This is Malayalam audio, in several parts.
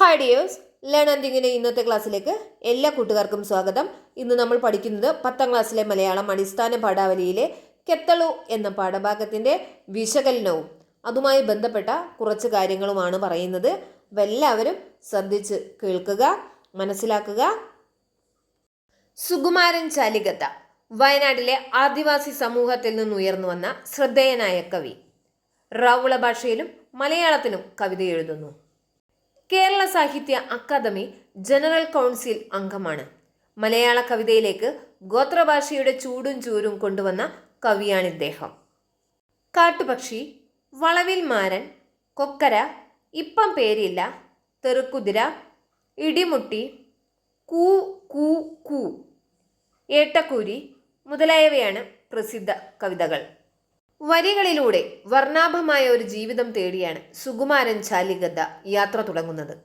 ഹായ് ഡിയേഴ്സ് ലേൺ ആൻഡിങ്ങിന്റെ ഇന്നത്തെ ക്ലാസ്സിലേക്ക് എല്ലാ കൂട്ടുകാർക്കും സ്വാഗതം. ഇന്ന് നമ്മൾ പഠിക്കുന്നത് പത്താം ക്ലാസ്സിലെ മലയാളം അടിസ്ഥാന പാഠാവലിയിലെ കെത്തളു എന്ന പാഠഭാഗത്തിന്റെ വിശകലനവും അതുമായി ബന്ധപ്പെട്ട കുറച്ച് കാര്യങ്ങളുമാണ് പറയുന്നത്. അപ്പം എല്ലാവരും ശ്രദ്ധിച്ച് കേൾക്കുക മനസ്സിലാക്കുക. സുകുമാരൻ ചാലികത്ത വയനാട്ടിലെ ആദിവാസി സമൂഹത്തിൽ നിന്നുയർന്നു വന്ന ശ്രദ്ധേയനായ കവി. റാവുള ഭാഷയിലും മലയാളത്തിലും കവിത എഴുതുന്നു. കേരള സാഹിത്യ അക്കാദമി ജനറൽ കൗൺസിൽ അംഗമാണ്. മലയാള കവിതയിലേക്ക് ഗോത്രഭാഷയുടെ ചൂടും ചൂരും കൊണ്ടുവന്ന കവിയാണ് ഇദ്ദേഹം. കാട്ടുപക്ഷി വളവിൽ മാരൻ കൊക്കര ഇപ്പം പേരില്ല തെറുക്കുതിര ഇടിമുട്ടി കൂ കൂ കൂ ഏട്ടക്കൂരി മുതലായവയാണ് പ്രസിദ്ധ കവിതകൾ. വരികളിലൂടെ വർണാഭമായ ഒരു ജീവിതം തേടിയാണ് സുകുമാരൻ ചാലിഗദ്ദ യാത്ര തുടങ്ങുന്നത്.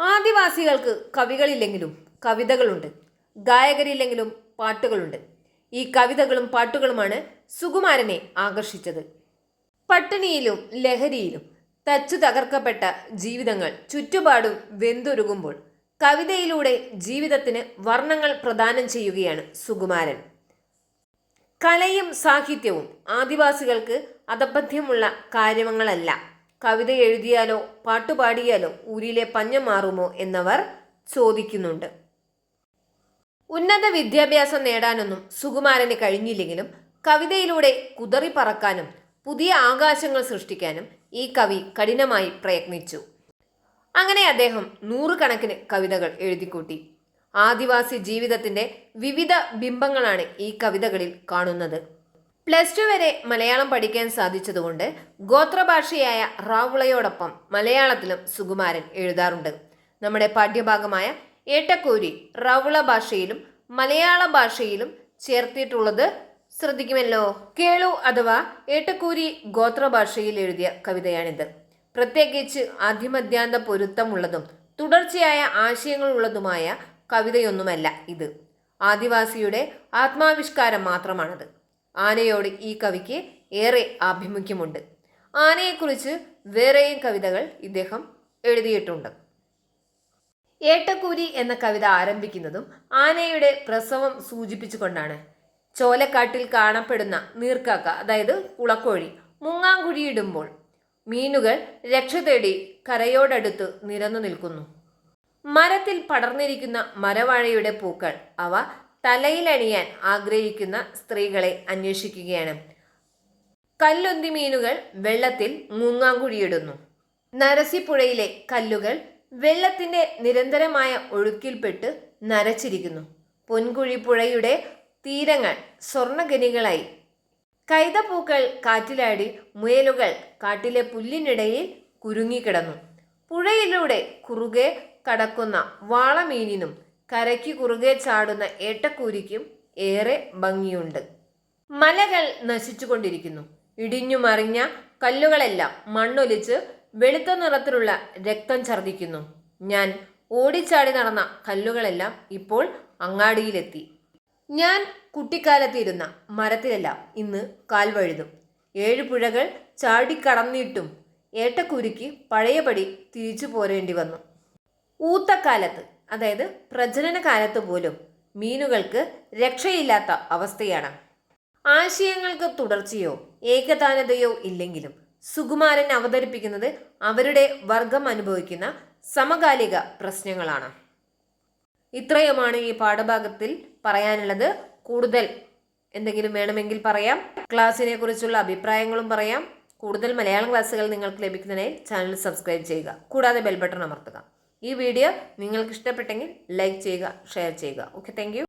ആദിവാസികൾക്ക് കവികളില്ലെങ്കിലും കവിതകളുണ്ട്. ഗായകരില്ലെങ്കിലും പാട്ടുകളുണ്ട്. ഈ കവിതകളും പാട്ടുകളുമാണ് സുകുമാരനെ ആകർഷിച്ചത്. പട്ടിണിയിലും ലഹരിയിലും തച്ചു തകർക്കപ്പെട്ട ജീവിതങ്ങൾ ചുറ്റുപാടും വെന്തുരുകുമ്പോൾ കവിതയിലൂടെ ജീവിതത്തിന് വർണങ്ങൾ പ്രദാനം ചെയ്യുകയാണ് സുകുമാരൻ. കലയും സാഹിത്യവും ആദിവാസികൾക്ക് അതബദ്ധ്യമുള്ള കാര്യങ്ങളല്ല. കവിത എഴുതിയാലോ പാട്ടുപാടിയാലോ ഊരിലെ പഞ്ഞം മാറുമോ എന്നവർ ചോദിക്കുന്നുണ്ട്. ഉന്നത വിദ്യാഭ്യാസം നേടാനൊന്നും സുകുമാരന് കഴിഞ്ഞില്ലെങ്കിലും കവിതയിലൂടെ കുതറി പറക്കാനും പുതിയ ആകാശങ്ങൾ സൃഷ്ടിക്കാനും ഈ കവി കഠിനമായി പ്രയത്നിച്ചു. അങ്ങനെ അദ്ദേഹം നൂറുകണക്കിന് കവിതകൾ എഴുതിക്കൂട്ടി. ആദിവാസി ജീവിതത്തിന്റെ വിവിധ ബിംബങ്ങളാണ് ഈ കവിതകളിൽ കാണുന്നത്. പ്ലസ് ടു വരെ മലയാളം പഠിക്കാൻ സാധിച്ചതുകൊണ്ട് ഗോത്രഭാഷയായ റാവുളയോടൊപ്പം മലയാളത്തിലും സുകുമാരൻ എഴുതാറുണ്ട്. നമ്മുടെ പാഠ്യഭാഗമായ ഏട്ടക്കൂരി റാവുള ഭാഷയിലും മലയാള ഭാഷയിലും ചേർത്തിട്ടുള്ളത് ശ്രദ്ധിക്കുമല്ലോ? കേളു അഥവാ ഏട്ടക്കൂരി ഗോത്രഭാഷയിൽ എഴുതിയ കവിതയാണിത്. പ്രത്യേകിച്ച് ആദ്യമദ്യാന്ത പൊരുത്തമുള്ളതും തുടർച്ചയായ ആശയങ്ങളുള്ളതുമായ കവിതയൊന്നുമല്ല ഇത്. ആദിവാസിയുടെ ആത്മാവിഷ്കാരം മാത്രമാണത്. ആനയോട് ഈ കവിക്ക് ഏറെ ആഭിമുഖ്യമുണ്ട്. ആനയെക്കുറിച്ച് വേറെയും കവിതകൾ ഇദ്ദേഹം എഴുതിയിട്ടുണ്ട്. ഏട്ടക്കൂരി എന്ന കവിത ആരംഭിക്കുന്നതും ആനയുടെ പ്രസവം സൂചിപ്പിച്ചുകൊണ്ടാണ്. ചോലക്കാട്ടിൽ കാണപ്പെടുന്ന നീർക്കാക്ക അതായത് ഉളക്കോഴി മുങ്ങാങ്കുഴിയിടുമ്പോൾ മീനുകൾ രക്ഷ തേടി കരയോടടുത്ത് നിരന്നു നിൽക്കുന്നു. മരത്തിൽ പടർന്നിരിക്കുന്ന മരവാഴയുടെ പൂക്കൾ. അവ തലയിലണിയാൻ ആഗ്രഹിക്കുന്ന സ്ത്രീകളെ അന്വേഷിക്കുകയാണ്. കല്ലൊന്തി മീനുകൾ വെള്ളത്തിൽ മുങ്ങാങ്കുഴിയിടുന്നു. നരസിപ്പുഴയിലെ കല്ലുകൾ വെള്ളത്തിന്റെ നിരന്തരമായ ഒഴുക്കിൽപ്പെട്ട് നരച്ചിരിക്കുന്നു. പൊൻകുഴിപ്പുഴയുടെ തീരങ്ങൾ സ്വർണഗനികളായി കൈതപ്പൂക്കൾ കാറ്റിലാടി മുയലുകൾ കാട്ടിലെ പുല്ലിനിടയിൽ കുരുങ്ങിക്കിടന്നു. പുഴയിലൂടെ കുറുകെ കടക്കുന്ന വാളമീനിനും കരയ്ക്ക് കുറുകെ ചാടുന്ന ഏട്ടക്കൂരിക്കും ഏറെ ഭംഗിയുണ്ട്. മലകൾ നശിച്ചുകൊണ്ടിരിക്കുന്നു. ഇടിഞ്ഞു മറിഞ്ഞ കല്ലുകളെല്ലാം മണ്ണൊലിച്ച് വെളുത്ത നിറത്തിലുള്ള രക്തം ഛർദിക്കുന്നു ഞാൻ ഓടിച്ചാടി നടന്ന കല്ലുകളെല്ലാം ഇപ്പോൾ അങ്ങാടിയിലെത്തി. ഞാൻ കുട്ടിക്കാലത്തിരുന്ന മരത്തിലെല്ലാം ഇന്ന് കാൽ വഴുതും ഏഴു പുഴകൾ ചാടിക്കടന്നിട്ടും ഏട്ടക്കുരുക്ക് പഴയപടി തിരിച്ചു പോരേണ്ടി വന്നു. ഊത്തക്കാലത്ത് അതായത് പ്രജനന കാലത്ത് പോലും മീനുകൾക്ക് രക്ഷയില്ലാത്ത അവസ്ഥയാണ്. ആശയങ്ങൾക്ക് തുടർച്ചയോ ഏകതാനതയോ ഇല്ലെങ്കിലും സുകുമാരൻ അവതരിപ്പിക്കുന്നത് അവരുടെ വർഗം അനുഭവിക്കുന്ന സമകാലിക പ്രശ്നങ്ങളാണ്. ഇത്രയുമാണ് ഈ പാഠഭാഗത്തിൽ പറയാനുള്ളത്. കൂടുതൽ എന്തെങ്കിലും വേണമെങ്കിൽ പറയാം. ക്ലാസ്സിനെ കുറിച്ചുള്ള അഭിപ്രായങ്ങളും പറയാം. കൂടുതൽ മലയാളം ക്ലാസ്സുകൾ നിങ്ങൾക്ക് ലഭിക്കുന്നതിനായി ചാനൽ സബ്സ്ക്രൈബ് ചെയ്യുക. കൂടാതെ ബെൽ ബട്ടൺ അമർത്തുക. ഈ വീഡിയോ നിങ്ങൾക്ക് ഇഷ്ടപ്പെട്ടെങ്കിൽ ലൈക്ക് ചെയ്യുക ഷെയർ ചെയ്യുക. Okay thank